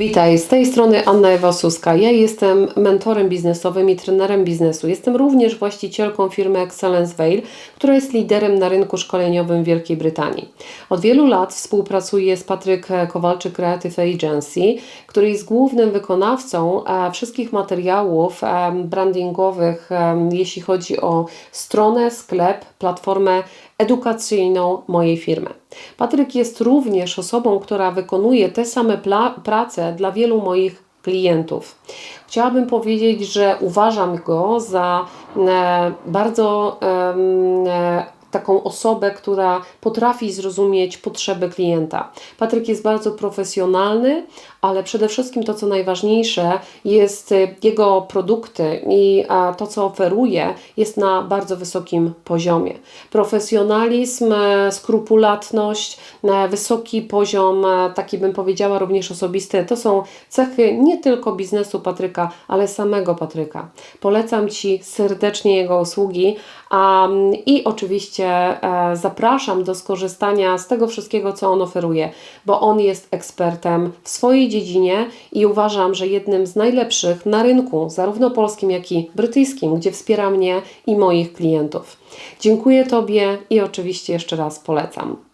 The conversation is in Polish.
Witaj, z tej strony Anna Ewa Suska. Ja jestem mentorem biznesowym i trenerem biznesu. Jestem również właścicielką firmy Excellence Veil, która jest liderem na rynku szkoleniowym w Wielkiej Brytanii. Od wielu lat współpracuję z Patryk Kowalczyk Creative Agency, który jest głównym wykonawcą e, wszystkich materiałów e, brandingowych, e, jeśli chodzi o stronę, sklep, platformę edukacyjną mojej firmy. Patryk jest również osobą, która wykonuje te same prace dla wielu moich klientów. Chciałabym powiedzieć, że uważam go za bardzo taką osobę, która potrafi zrozumieć potrzeby klienta. Patryk jest bardzo profesjonalny, ale przede wszystkim to, co najważniejsze, jest e, jego produkty i to, co oferuje, jest na bardzo wysokim poziomie. Profesjonalizm, e, skrupulatność, e, wysoki poziom, e, taki bym powiedziała również osobisty, to są cechy nie tylko biznesu Patryka, ale samego Patryka. Polecam Ci serdecznie jego usługi a, i oczywiście e, zapraszam do skorzystania z tego wszystkiego, co on oferuje, bo on jest ekspertem w swojej dziedzinie i uważam, że jednym z najlepszych na rynku, zarówno polskim, jak i brytyjskim, gdzie wspiera mnie i moich klientów. Dziękuję Tobie i oczywiście jeszcze raz polecam.